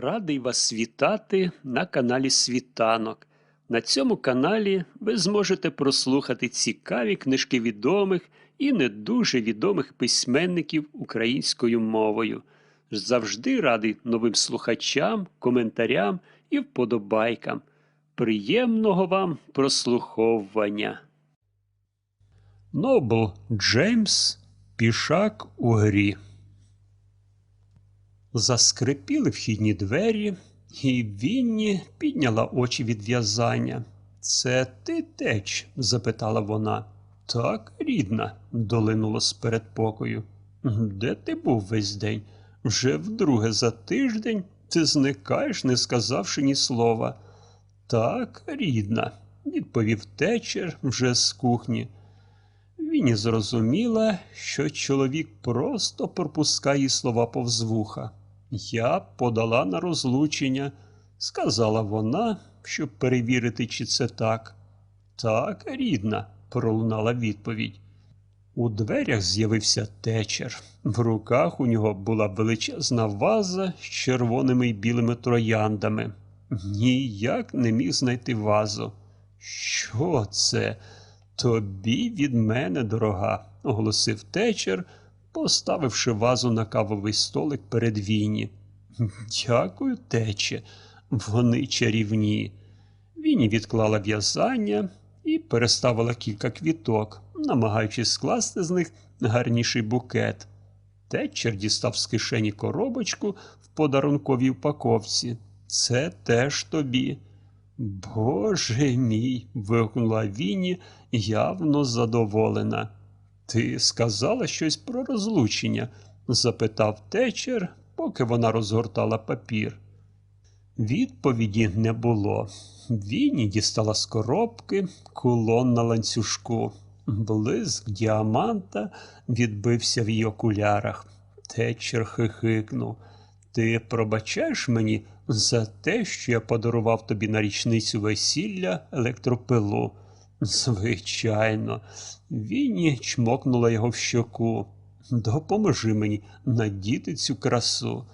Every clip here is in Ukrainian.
Радий вас вітати на каналі Світанок. На цьому каналі ви зможете прослухати цікаві книжки відомих і не дуже відомих письменників українською мовою. Завжди радий новим слухачам, коментарям і вподобайкам. Приємного вам прослуховування. Нобл Джеймс Пішак у грі. Заскрипіли вхідні двері, і Вінні підняла очі від в'язання. Це ти теч? запитала вона. Так, рідна, долинуло з передпокою. Де ти був весь день? Вже вдруге за тиждень ти зникаєш, не сказавши ні слова. Так, рідна, відповів течер вже з кухні. Вінні зрозуміла, що чоловік просто пропускає слова повз вуха. Я подала на розлучення, сказала вона, щоб перевірити, чи це так. Так, рідна, пролунала відповідь. У дверях з'явився течер. В руках у нього була величезна ваза з червоними й білими трояндами. Ніяк не міг знайти вазу. Що це? Тобі від мене, дорога, оголосив течер, поставивши вазу на кавовий столик перед Віні. Дякую, тече, вони чарівні. Віні відклала в'язання і переставила кілька квіток, намагаючись скласти з них гарніший букет. Течер дістав з кишені коробочку в подарунковій упаковці. Це теж тобі. Боже мій. вигукнула Віні, явно задоволена. Ти сказала щось про розлучення? запитав течер, поки вона розгортала папір. Відповіді не було. Віні дістала з коробки кулон на ланцюжку. Блиск діаманта відбився в її окулярах. Течер хихикнув. Ти пробачаєш мені за те, що я подарував тобі на річницю весілля електропилу? Звичайно, Вінні чмокнула його в щоку. Допоможи мені надіти цю красу.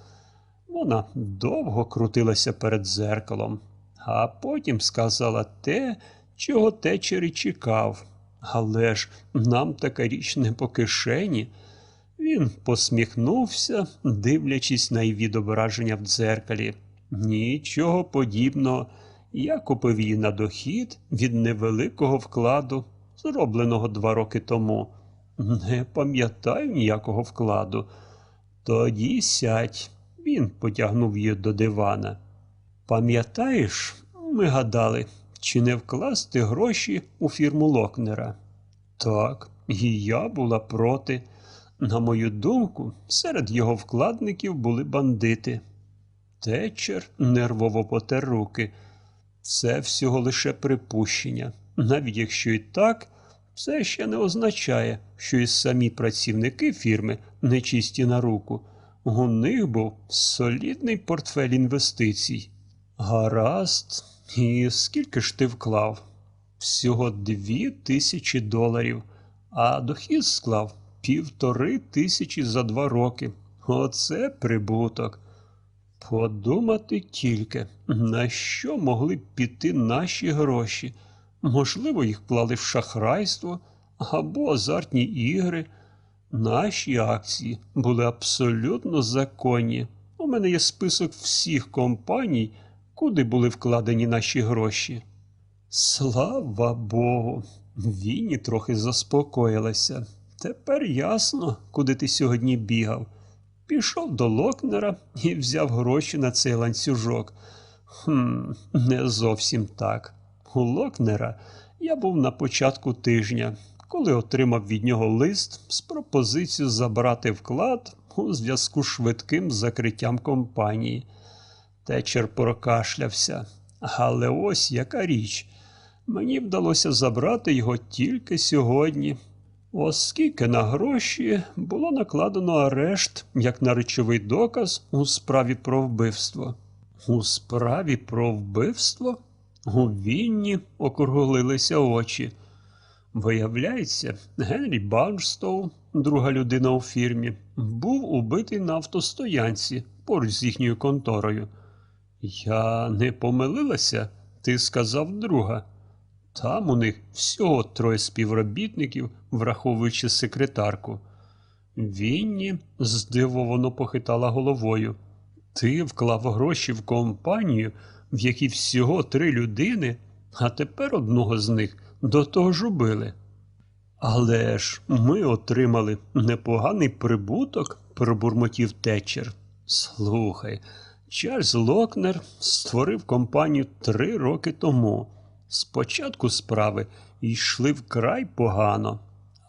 Вона довго крутилася перед зеркалом, а потім сказала те, чого течер і чекав. Але ж нам така річ не по кишені. Він посміхнувся, дивлячись на її відображення в дзеркалі. Нічого подібного. Я купив її на дохід від невеликого вкладу, зробленого два роки тому. Не пам'ятаю ніякого вкладу. Тоді сядь. Він потягнув її до дивана. Пам'ятаєш, ми гадали, чи не вкласти гроші у фірму Локнера? Так, і я була проти. На мою думку, серед його вкладників були бандити. Течер нервово потер руки. Це всього лише припущення. Навіть якщо і так, це ще не означає, що і самі працівники фірми нечисті на руку. У них був солідний портфель інвестицій. Гаразд, і скільки ж ти вклав? Всього дві тисячі доларів, а дохід склав півтори тисячі за два роки. Оце прибуток. Подумати тільки, на що могли б піти наші гроші. Можливо, їх клали в шахрайство або азартні ігри. Наші акції були абсолютно законні. У мене є список всіх компаній, куди були вкладені наші гроші. Слава Богу, Вінні трохи заспокоїлася. Тепер ясно, куди ти сьогодні бігав. Пішов до Локнера і взяв гроші на цей ланцюжок. Хм, не зовсім так. У Локнера я був на початку тижня, коли отримав від нього лист з пропозицією забрати вклад у зв'язку з швидким закриттям компанії. Течер прокашлявся. Але ось яка річ. Мені вдалося забрати його тільки сьогодні, оскільки на гроші було накладено арешт як на речовий доказ у справі про вбивство. У справі про вбивство? У Вінні округлилися очі. Виявляється, Генрі Барнстоу, друга людина у фірмі, був убитий на автостоянці поруч з їхньою конторою. Я не помилилася, ти сказав друга. Там у них всього троє співробітників, враховуючи секретарку. Вінні здивовано похитала головою. Ти вклав гроші в компанію, в якій всього три людини, а тепер одного з них до того ж убили. Але ж ми отримали непоганий прибуток, пробурмотів течер. Слухай, Чарльз Локнер створив компанію три роки тому. Спочатку справи йшли вкрай погано,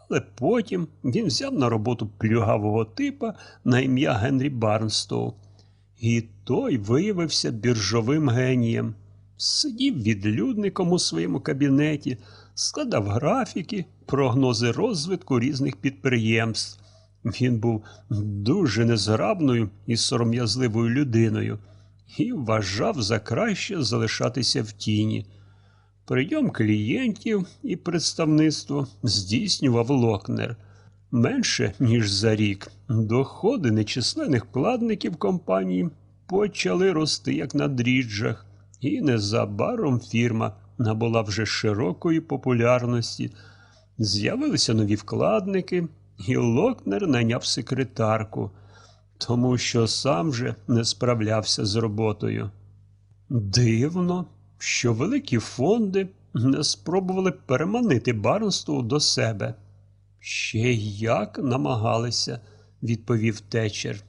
але потім він взяв на роботу плюгавого типа на ім'я Генрі Барнстоу. І той виявився біржовим генієм. Сидів відлюдником у своєму кабінеті, складав графіки, прогнози розвитку різних підприємств. Він був дуже незграбною і сором'язливою людиною і вважав за краще залишатися в тіні. Прийом клієнтів і представництво здійснював Локнер. Менше ніж за рік доходи нечисленних вкладників компанії почали рости як на дріжджах, і незабаром фірма набула вже широкої популярності. З'явилися нові вкладники, і Локнер найняв секретарку, тому що сам же не справлявся з роботою. Дивно, що великі фонди не спробували переманити Барнстоу до себе. Ще як намагалися, відповів течер.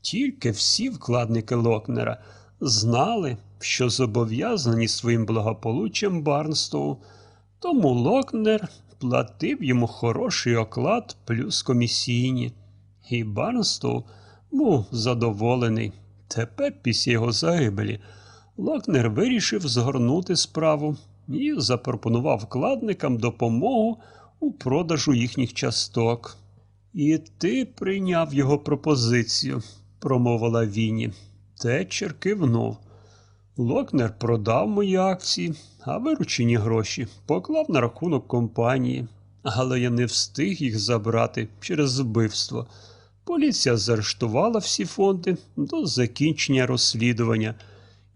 Тільки всі вкладники Локнера знали, що зобов'язані своїм благополуччям Барнстоу, тому Локнер платив йому хороший оклад плюс комісійні, і Барнстоу був задоволений. Тепер, після його загибелі, Локнер вирішив згорнути справу і запропонував вкладникам допомогу у продажу їхніх часток. І ти прийняв його пропозицію, промовила Віні. Течер кивнув. Локнер продав мої акції, а виручені гроші поклав на рахунок компанії, але я не встиг їх забрати через вбивство. Поліція заарештувала всі фонди до закінчення розслідування,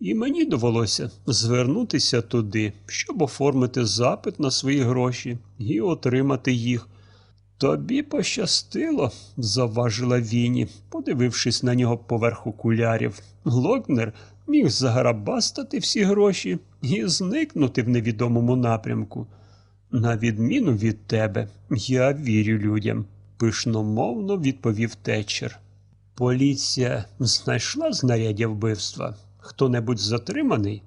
і мені довелося звернутися туди, щоб оформити запит на свої гроші і отримати їх. Тобі пощастило, завважила Віні, подивившись на нього поверх окулярів. Локнер міг загарабастати всі гроші і зникнути в невідомому напрямку. На відміну від тебе, я вірю людям, пишномовно відповів течер. Поліція знайшла знаряддя вбивства. Хто-небудь затриманий?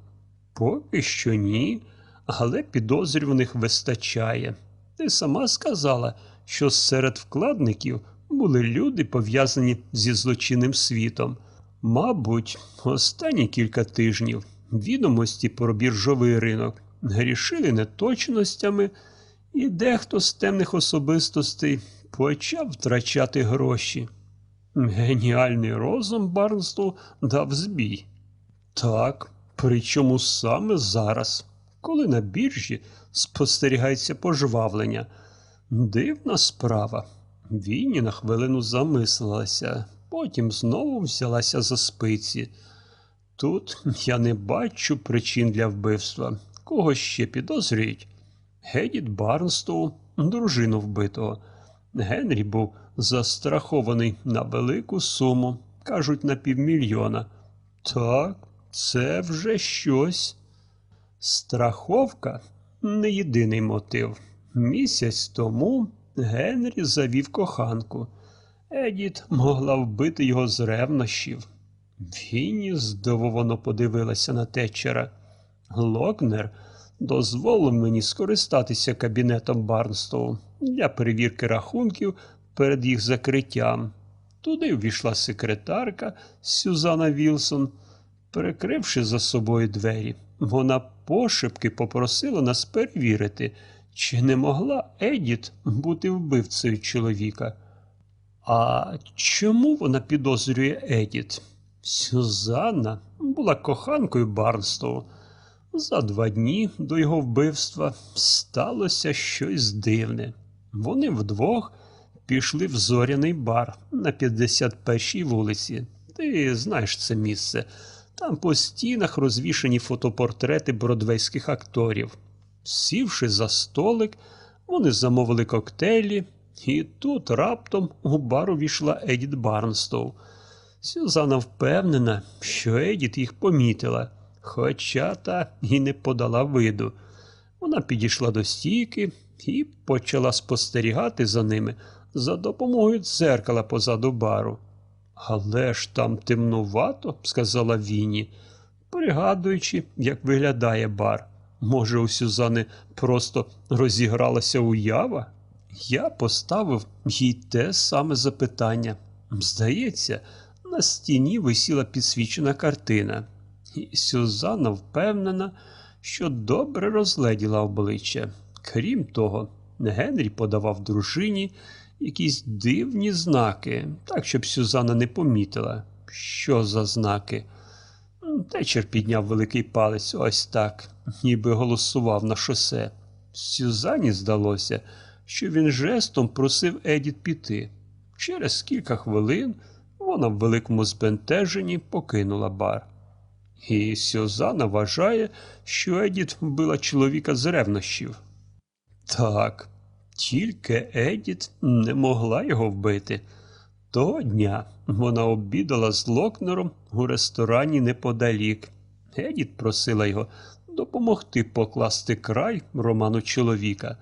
Поки що ні, але підозрюваних вистачає. Ти сама сказала, що серед вкладників були люди, пов'язані зі злочинним світом. Мабуть, останні кілька тижнів відомості про біржовий ринок грішили неточностями, і дехто з темних особистостей почав втрачати гроші. Геніальний розум Барнсту дав збій. Так, причому саме зараз, коли на біржі спостерігається пожвавлення. Дивна справа. Вінні на хвилину замислилася, потім знову взялася за спиці. Тут я не бачу причин для вбивства. Кого ще підозрюють? Гедіт Барнстоу, дружину вбитого. Генрі був застрахований на велику суму, кажуть, на півмільйона. Так, це вже щось. Страховка не єдиний мотив. Місяць тому Генрі завів коханку. Едіт могла вбити його з ревнощів. Вінні здивовано подивилася на течера. Локнер дозволив мені скористатися кабінетом Барнстоу для перевірки рахунків перед їх закриттям. Туди ввійшла секретарка Сюзана Вілсон. Перекривши за собою двері, вона пошепки попросила нас перевірити, чи не могла Едіт бути вбивцею чоловіка. А чому вона підозрює Едіт? Сюзанна була коханкою Барнстоу. За два дні до його вбивства сталося щось дивне. Вони вдвох пішли в зоряний бар на 51-й вулиці. Ти знаєш це місце. Там по стінах розвішані фотопортрети бродвейських акторів. Сівши за столик, вони замовили коктейлі, і тут раптом у бар увійшла Едіт Барнстоу. Сюзанна впевнена, що Едіт їх помітила, хоча та і не подала виду. Вона підійшла до стійки і почала спостерігати за ними за допомогою дзеркала позаду бару. Але ж там темнувато, сказала Віні, пригадуючи, як виглядає бар. Може, у Сюзани просто розігралася уява? Я поставив їй те саме запитання. Здається, на стіні висіла підсвічена картина, і Сюзанна впевнена, що добре розгледіла обличчя. Крім того, Генрі подавав дружині якісь дивні знаки, так, щоб Сюзанна не помітила. Що за знаки? М, Течер підняв великий палець ось так, ніби голосував на шосе. Сюзанні здалося, що він жестом просив Едіт піти. Через кілька хвилин вона в великому збентеженні покинула бар. І Сюзанна вважає, що Едіт вбила чоловіка з ревнощів. Так, тільки Едіт не могла його вбити. Того дня вона обідала з Локнером у ресторані неподалік. Едіт просила його допомогти покласти край роману чоловіка.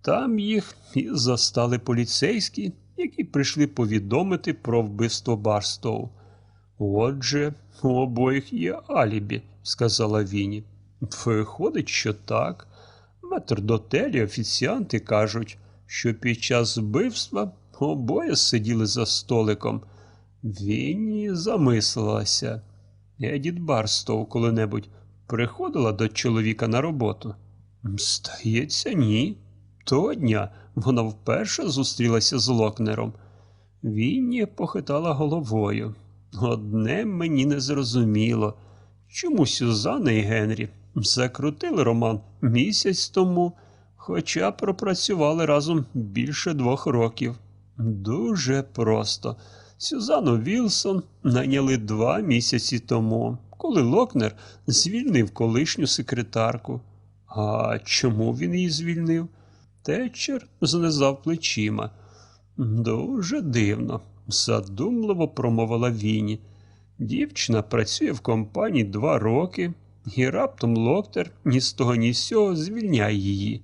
Там їх і застали поліцейські, які прийшли повідомити про вбивство Барстоу. Отже, у обоїх є алібі, сказала Віні. Виходить, що так. Метрдотелі офіціанти кажуть, що під час вбивства обоє сиділи за столиком. Вінні замислилася. Едіт Барстоу коли-небудь приходила до чоловіка на роботу? Здається, ні. Того дня вона вперше зустрілася з Локнером. Вінні похитала головою. Одне мені не зрозуміло, чому Сюзанна і Генрі закрутили роман місяць тому, хоча пропрацювали разом більше двох років. Дуже просто. Сюзанну Вілсон найняли два місяці тому, коли Локнер звільнив колишню секретарку. А чому він її звільнив? Тетчер знизав плечима. Дуже дивно, задумливо промовила Віні. Дівчина працює в компанії два роки, і раптом Локтер ні з того, ні з сього звільняє її.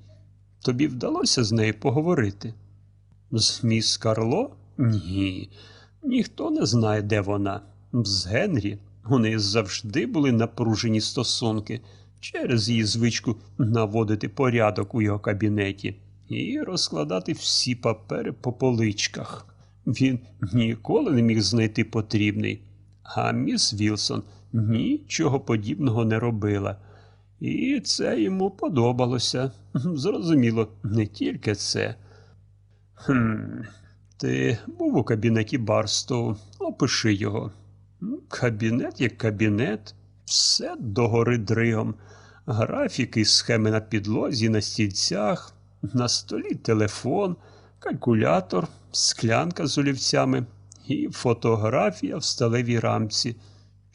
Тобі вдалося з нею поговорити? З міс Карло? Ні. Ніхто не знає, де вона. З Генрі у неї завжди були напружені стосунки через її звичку наводити порядок у його кабінеті і розкладати всі папери по поличках. Він ніколи не міг знайти потрібний, а міс Вілсон нічого подібного не робила. І це йому подобалося. Зрозуміло, не тільки це. Хм, ти був у кабінеті Барстоу, опиши його. Ну, Кабінет як кабінет, все догори дригом, графіки, схеми на підлозі, на стільцях, на столі телефон, калькулятор, склянка з олівцями і фотографія в сталевій рамці.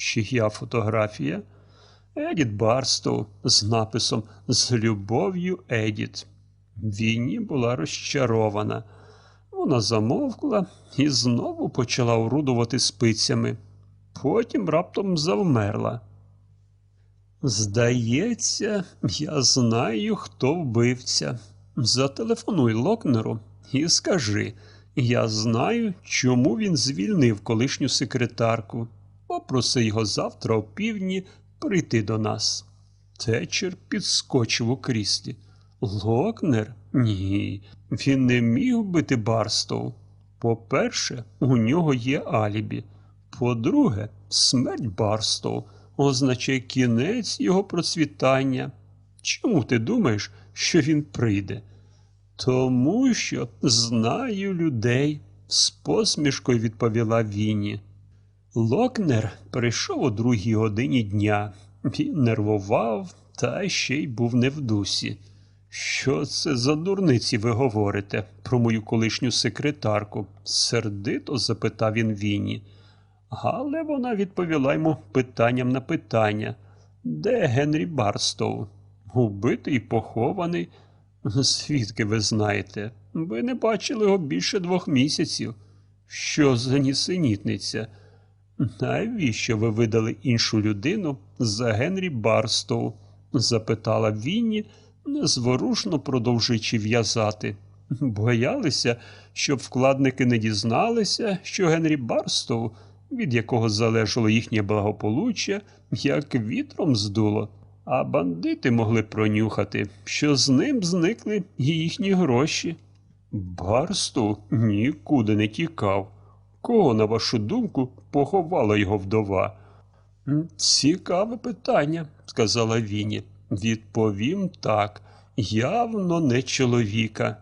Чия фотографія? Едіт Барстоу з написом З любов'ю Едіт. Вінні була розчарована. Вона замовкла і знову почала орудувати спицями. Потім раптом завмерла. Здається, я знаю, хто вбивця. Зателефонуй Локнеру і скажи, я знаю, чому він звільнив колишню секретарку. Попроси його завтра о півдні прийти до нас. Течер підскочив у кріслі. Локнер? Ні, він не міг бити Барстоу. По-перше, у нього є алібі. По-друге, смерть Барстоу означає кінець його процвітання. Чому ти думаєш, що він прийде? Тому що знаю людей, з посмішкою відповіла Вінні. Локнер прийшов о другій годині дня. Він нервував та ще й був не в дусі. Що це за дурниці ви говорите про мою колишню секретарку? сердито запитав він Вінні. Але вона відповіла йому питанням на питання. Де Генрі Барстоу? Убитий похований. Звідки ви знаєте? Ви не бачили його більше двох місяців. Що за нісенітниця? Навіщо ви видали іншу людину за Генрі Барстоу? запитала Вінні, незворушно продовжуючи в'язати. Боялися, щоб вкладники не дізналися, що Генрі Барстоу, від якого залежало їхнє благополуччя, як вітром здуло, а бандити могли пронюхати, що з ним зникли і їхні гроші. Барстоу нікуди не тікав. Кого, на вашу думку, поховала його вдова? Цікаве питання, сказала Віні. Відповім так, явно не чоловіка.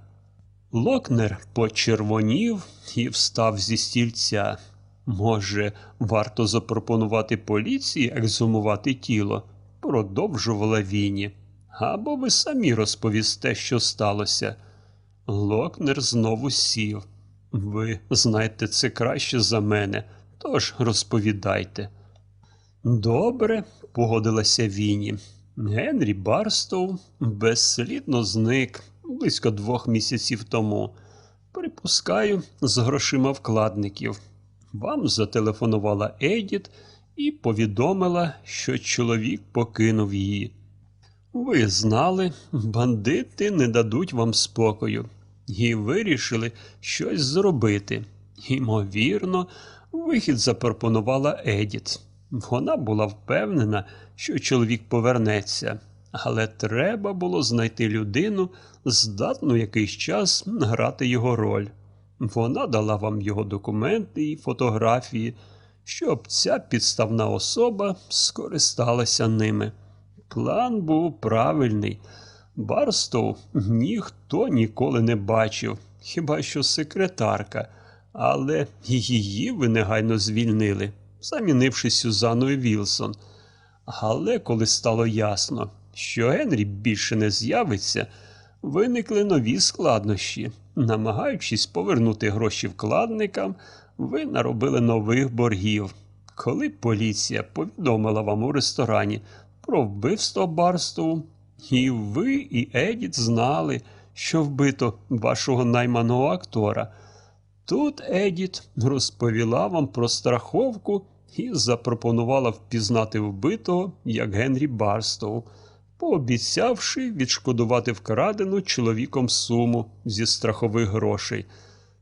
Локнер почервонів і встав зі стільця. Може, варто запропонувати поліції ексгумувати тіло, продовжувала Віні. Або ви самі розповісте, що сталося. Локнер знову сів. Ви знаєте це краще за мене, тож розповідайте. Добре, погодилася Віні. Генрі Барстоу безслідно зник близько двох місяців тому. Припускаю, з грошима вкладників. Вам зателефонувала Едіт і повідомила, що чоловік покинув її. Ви знали, бандити не дадуть вам спокою, і вирішили щось зробити. Ймовірно, вихід запропонувала Едіт. Вона була впевнена, що чоловік повернеться, але треба було знайти людину, здатну якийсь час грати його роль. Вона дала вам його документи і фотографії, щоб ця підставна особа скористалася ними. План був правильний. Барстоу ніхто ніколи не бачив, хіба що секретарка, але її ви негайно звільнили, замінивши Сюзаною Вілсон. Але коли стало ясно, що Генрі більше не з'явиться, виникли нові складнощі. Намагаючись повернути гроші вкладникам, ви наробили нових боргів. Коли поліція повідомила вам у ресторані про вбивство Барстоу, і ви, і Едіт знали, що вбито вашого найманого актора. Тут Едіт розповіла вам про страховку і запропонувала впізнати вбитого як Генрі Барстоу, пообіцявши відшкодувати вкрадену чоловіком суму зі страхових грошей.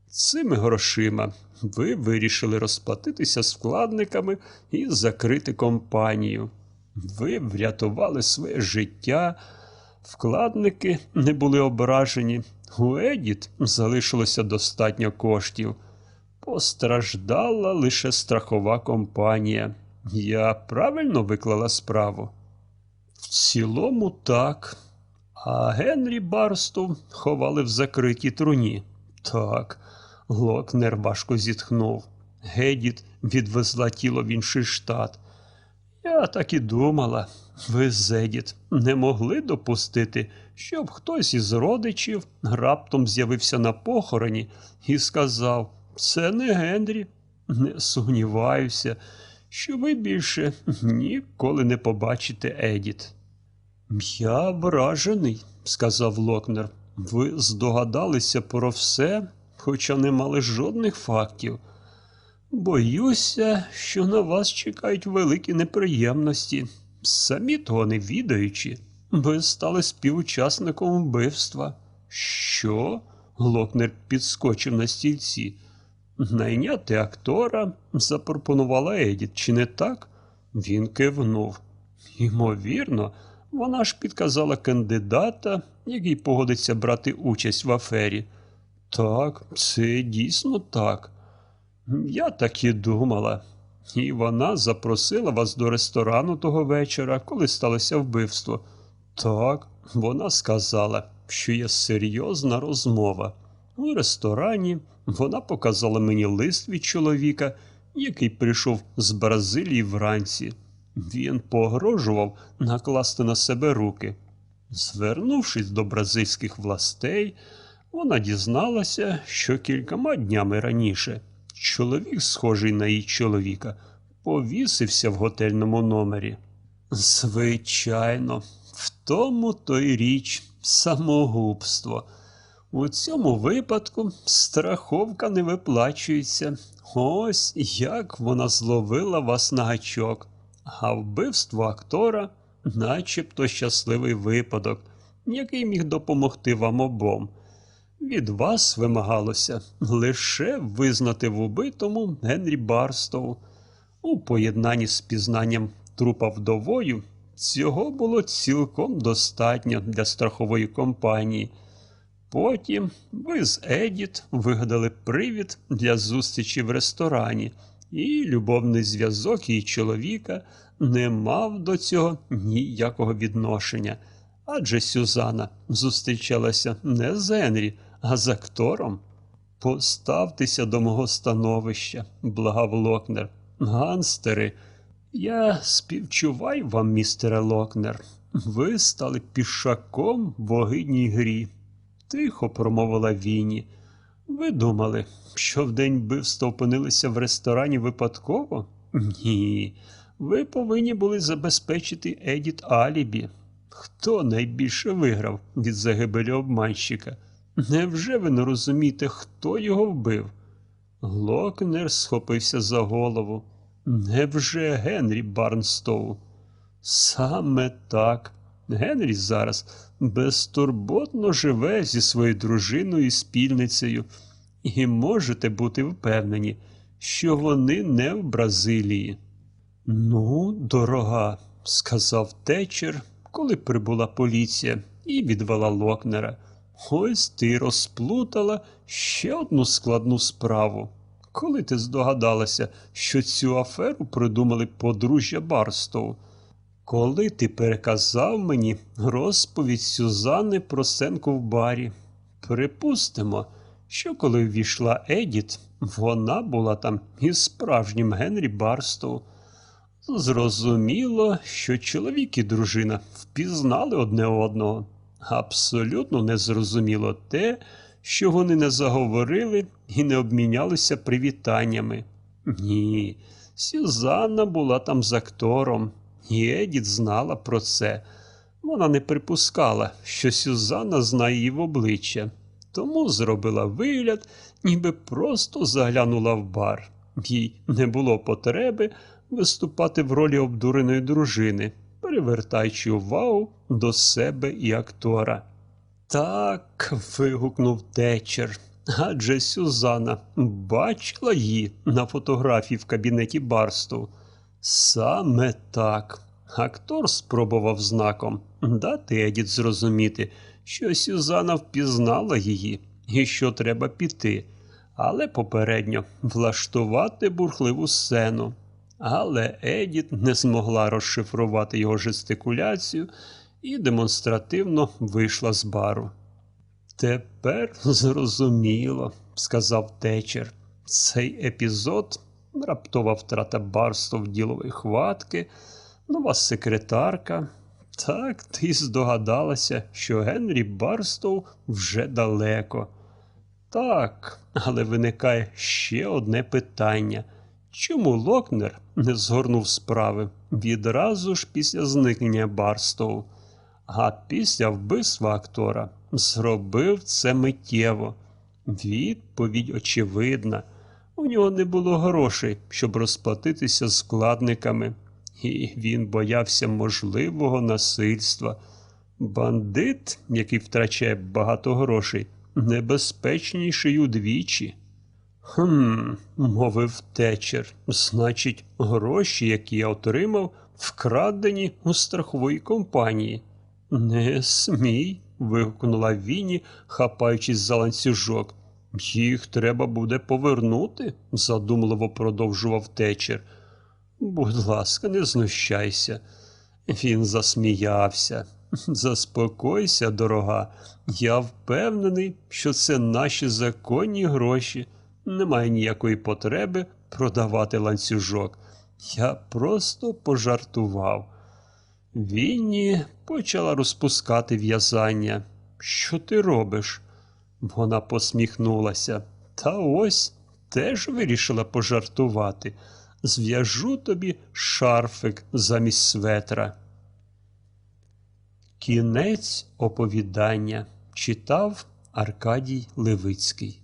Цими грошима ви вирішили розплатитися з вкладниками і закрити компанію. Ви врятували своє життя, вкладники не були ображені. У Едіт залишилося достатньо коштів. Постраждала лише страхова компанія. Я правильно виклала справу? В цілому так. А Генрі Барсту ховали в закритій труні. Так, Локнер важко зітхнув. Гедіт відвезла тіло в інший штат. Я так і думала, ви, Зедіт, не могли допустити, щоб хтось із родичів раптом з'явився на похороні і сказав, це не Генрі. Не сумніваюся, що ви більше ніколи не побачите Едіт. Я вражений, сказав Локнер. Ви здогадалися про все, хоча не мали жодних фактів. Боюся, що на вас чекають великі неприємності. Самі того не відаючи, ви стали співучасником вбивства. Що? Локнер підскочив на стільці. Найняти актора запропонувала Едіт, чи не так? Він кивнув. Ймовірно, вона ж підказала кандидата, який погодиться брати участь в афері. Так, це дійсно так. Я так і думала. І вона запросила вас до ресторану того вечора, коли сталося вбивство. Так, вона сказала, що є серйозна розмова. У ресторані вона показала мені лист від чоловіка, який прийшов з Бразилії вранці. Він погрожував накласти на себе руки. Звернувшись до бразильських властей, вона дізналася, що кількома днями раніше чоловік, схожий на її чоловіка, повісився в готельному номері. Звичайно, в тому то й річ самогубство. У цьому випадку страховка не виплачується. Ось як вона зловила вас на гачок. А вбивство актора начебто щасливий випадок, який міг допомогти вам обом. Від вас вимагалося лише визнати в убитому Генрі Барстоу. У поєднанні з пізнанням трупа вдовою цього було цілком достатньо для страхової компанії. Потім ви з Едіт вигадали привід для зустрічі в ресторані, і любовний зв'язок її чоловіка не мав до цього ніякого відношення. Адже Сюзанна зустрічалася не з Генрі, а з актором. Поставтеся до мого становища, благав Локнер. Ганстери, я співчуваю вам, містере Локнер. Ви стали пішаком в огидній грі. Тихо промовила Віні. Ви думали, що в день вбивства опинилися в ресторані випадково? Ні. Ви повинні були забезпечити Едіт Алібі. Хто найбільше виграв від загибелі обманщика? Невже ви не розумієте, хто його вбив? Локнер схопився за голову. Невже Генрі Барнстоу? Саме так. Генрі зараз безтурботно живе зі своєю дружиною і спільницею, і можете бути впевнені, що вони не в Бразилії. Ну, дорога, сказав течер, коли прибула поліція і відвела Локнера. Ось ти розплутала ще одну складну справу. Коли ти здогадалася, що цю аферу придумали подружжя Барстоу? Коли ти переказав мені розповідь Сюзанни про сценку в барі? Припустимо, що коли ввійшла Едіт, вона була там із справжнім Генрі Барстоу. Зрозуміло, що чоловік і дружина впізнали одне одного. Абсолютно незрозуміло те, що вони не заговорили і не обмінялися привітаннями. Ні, Сюзанна була там з актором, і Едіт знала про це. Вона не припускала, що Сюзанна знає її в обличчя, тому зробила вигляд, ніби просто заглянула в бар. Їй не було потреби виступати в ролі обдуреної дружини, перевертаючи увагу до себе і актора. Так. вигукнув течер. Адже Сюзанна бачила її на фотографії в кабінеті Барсту. Саме так. Актор спробував знаком дати Едіт зрозуміти, що Сюзанна впізнала її і що треба піти, але попередньо влаштувати бурхливу сцену. Але Едіт не змогла розшифрувати його жестикуляцію і демонстративно вийшла з бару. Тепер зрозуміло, сказав течер. Цей епізод раптова втрата барстов ділової хватки, нова секретарка. Так, ти здогадалася, що Генрі Барстоу вже далеко. Так, але виникає ще одне питання. Чому Локнер не згорнув справи відразу ж після зникнення Барстоу, а після вбивства актора зробив це миттєво? Відповідь очевидна. У нього не було грошей, щоб розплатитися складниками, і він боявся можливого насильства. Бандит, який втрачає багато грошей, небезпечніший удвічі. Хм, мовив течер. Значить, гроші, які я отримав, вкрадені у страхової компанії. Не смій. вигукнула Віні, хапаючись за ланцюжок. Їх треба буде повернути, задумливо продовжував течер. Будь ласка, не знущайся. Він засміявся. Заспокойся, дорога. Я впевнений, що це наші законні гроші. Немає ніякої потреби продавати ланцюжок. Я просто пожартував. Вінні почала розпускати в'язання. Що ти робиш? Вона посміхнулася. Та ось теж вирішила пожартувати. Зв'яжу тобі шарфик замість светра. Кінець оповідання читав Аркадій Левицький.